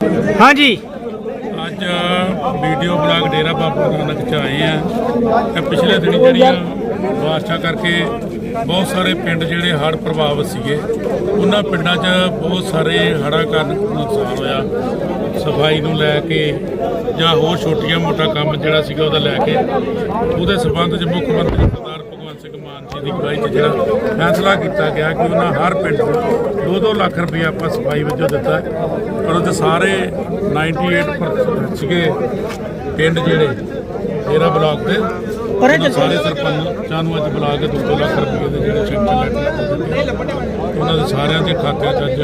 ਹਾਂਜੀ। ਅੱਜ video blog Dera Baba Nanak ਚ ਆਏ ਆ। ਤੇ ਪਿਛਲੇ ਦਿਨੀ ਜਿਹੜੀਆਂ ਬਾਰਿਸ਼ਾਂ ਕਰਕੇ ਬਹੁਤ ਸਾਰੇ ਪਿੰਡ ਜਿਹੜੇ ਹੜ੍ਹ ਪ੍ਰਭਾਵਿਤ ਸੀਗੇ, ਉਹਨਾਂ ਪਿੰਡਾਂ 'ਚ ਬਹੁਤ ਸਾਰੇ ਹੜ੍ਹਾਂ ਕਾਰਨ ਨੁਕਸਾਨ ਹੋਇਆ। ਸਫ਼ਾਈ ਨੂੰ ਲੈ ਕੇ ਜਾਂ ਹੋਰ ਛੋਟੀਆਂ ਮੋਟਾ ਕੰਮ ਜਿਹੜਾ ਸੀਗਾ ਉਹਦਾ ਲੈ ਕੇ, ਉਹਦੇ ਸਬੰਧ 'ਚ ਮੁੱਖ ਮੰਤਰੀ ਸਰਦਾਰ ਜੀ ਦੀ ਅਗਵਾਈ 'ਚ ਜਿਹੜਾ ਫੈਸਲਾ ਕੀਤਾ ਗਿਆ ਕਿ ਉਹਨਾਂ ਹਰ ਪਿੰਡ 'ਚ 2-2 ਲੱਖ ਰੁਪਏ ਆਪਾਂ ਸਫ਼ਾਈ ਵਜੋਂ ਦਿੱਤਾ। ਔਰ ਉਹਦੇ ਸਾਰੇ 98% ਸੀਗੇ ਪਿੰਡ ਜਿਹੜੇ ਡੇਰਾ ਬਲਾਕ ਦੇ ਉਹਨਾਂ ਸਾਰੇ ਸਰਪੰਚਾਂ ਨੂੰ ਅੱਜ ਬੁਲਾ ਕੇ 2 ਲੱਖ ਰੁਪਏ ਦੇ ਜਿਹੜੇ ਚੈੱਕ ਲੈ ਕੇ ਉਹਨਾਂ ਦੇ ਸਾਰਿਆਂ ਦੇ ਖਾਤਿਆਂ 'ਚ ਅੱਜ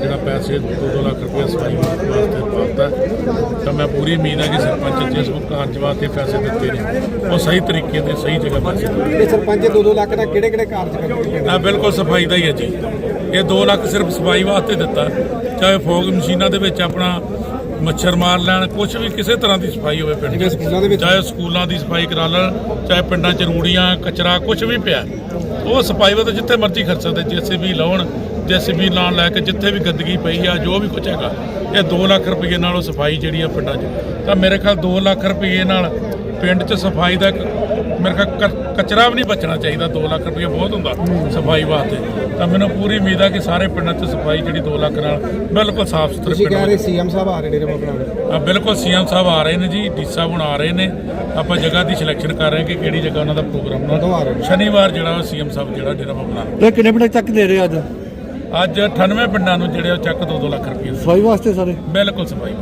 ਜਿਹੜਾ ਪੈਸੇ 2 ਲੱਖ ਰੁਪਏ ਸਫ਼ਾਈ ਵਾਸਤੇ ਤਾਂ ਮੈਂ ਪੂਰੀ ਉਮੀਦ ਹੈ ਕਿ ਸਰਪੰਚ ਜਿਸ ਕਾਰਜ ਵਾਸਤੇ ਪੈਸੇ ਦਿੱਤੇ ਨੇ। ਉਹ ਸਹੀ ਤਰੀਕੇ ਤੇ ਸਹੀ ਜਗ੍ਹਾ ਪੈਸੇ। ਇਹ ਸਰਪੰਚ 2-2 ਲੱਖ ਦਾ ਕਿਹੜੇ ਕਿਹੜੇ ਕਾਰਜ ਕਰਦੇ ਆ ਬਿਲਕੁਲ ਸਫ਼ਾਈ ਦਾ ਹੀ ਹੈ ਜੀ। ਇਹ 2 ਲੱਖ ਸਿਰਫ ਸਫ਼ਾਈ ਵਾਸਤੇ ਦਿੱਤਾ। ਚਾਹੇ ਫੋਗ ਮਸ਼ੀਨਾਂ ਦੇ ਵਿੱਚ ਆਪਣਾ ਮੱਛਰ ਮਾਰ ਲੈਣ ਕੁਝ ਵੀ ਕਿਸੇ ਤਰ੍ਹਾਂ ਦੀ ਸਫ਼ਾਈ ਹੋਵੇ ਪਿੰਡ ਜਿਵੇਂ ਸਕੂਲਾਂ ਦੇ ਵਿੱਚ? ਚਾਹੇ ਸਕੂਲਾਂ ਦੀ ਸਫ਼ਾਈ ਕਰਾ ਲੈਣ ਚਾਹੇ ਪਿੰਡਾਂ 'ਚ ਰੂੜੀਆਂ ਕਚਰਾ ਕੁਝ ਵੀ ਪਿਆ। ਉਹ ਸਫ਼ਾਈ ਵਾਸਤੇ ਜਿੱਥੇ ਮਰਜ਼ੀ ਖਰਚ ਸਕਦੇ ਜੇਸੇ ਵੀ ਲਾਉਣ ਜੇਸੇ ਵੀ ਲਾਉਣ ਲੈ ਕੇ ਜਿੱਥੇ ਵੀ ਗੰਦਗੀ ਪਈ ਆ ਜੋ ਵੀ ਕੁਝ ਹੈਗਾ ਇਹ 2 ਲੱਖ ਰੁਪਏ ਨਾਲ ਉਹ ਸਫ਼ਾਈ ਜਿਹੜੀ ਆ ਪਿੰਡਾਂ 'ਚ। ਤਾਂ ਮੇਰੇ ਖਿਆਲ 2 ਲੱਖ ਰੁਪਏ ਨਾਲ ਪਿੰਡ 'ਚ ਸਫ਼ਾਈ ਦਾ ਮੇਰੇ ਖਿਆਲ ਕਚਰਾ ਵੀ ਨਹੀਂ ਬਚਣਾ ਚਾਹੀਦਾ 2 ਲੱਖ ਰੁਪਏ ਬਹੁਤ ਹੁੰਦਾ ਸਫ਼ਾਈ ਵਾਸਤੇ। ਤਾਂ ਮੈਨੂੰ ਪੂਰੀ ਉਮੀਦ ਆ ਕਿ ਸਾਰੇ ਪਿੰਡਾਂ 'ਚ ਸਫ਼ਾਈ ਜਿਹੜੀ 2 ਲੱਖ ਨਾਲ ਬਿਲਕੁਲ ਸਾਫ਼ ਸੁਥਰੇ ਤੁਸੀਂ ਪਿੰਡ ਕਹਿ ਰਹੇ। ਸੀਐਮ ਸਾਹਿਬ ਆ ਰਹੇ ਡੇਰੇ ਬਾਬਾ ਨਾਨਕ। ਆ ਬਿਲਕੁਲ ਸੀਐਮ ਸਾਹਿਬ ਆ ਰਹੇ ਨੇ ਜੀ ਡੀ ਸਾਹਿਬ ਹੁਣ ਆ ਰਹੇ ਨੇ। ਆਪਾਂ ਜਗ੍ਹਾ ਦੀ ਸਿਲੈਕਸ਼ਨ ਕਰ ਰਹੇ ਹਾਂ ਕਿ ਕਿਹੜੀ ਜਗ੍ਹਾ ਉਹਨਾਂ ਦਾ ਪ੍ਰੋਗਰਾਮ ਕਦੋਂ ਆ ਰਹੇ ਨੇ? ਸ਼ਨੀਵਾਰ ਜਿਹੜਾ ਸੀਐਮ ਸਾਹਿਬ ਜਿਹੜਾ ਡੇਰਾ ਬਾਬਾ ਨਾਨਕ। ਇਹ ਕਿੰਨੇ ਪਿੰਡ ਤੱਕ ਦੇ ਰਹੇ ਅੱਜ? ਅੱਜ 98 ਪਿੰਡਾਂ ਨੂੰ ਜਿਹੜੇ ਉਹ ਚੱਕ 2-2 ਲੱਖ ਰੁਪਏ ਸਫ਼ਾਈ ਵਾਸਤੇ ਸਾਰੇ? ਬਿਲਕੁਲ ਸਫ਼ਾਈ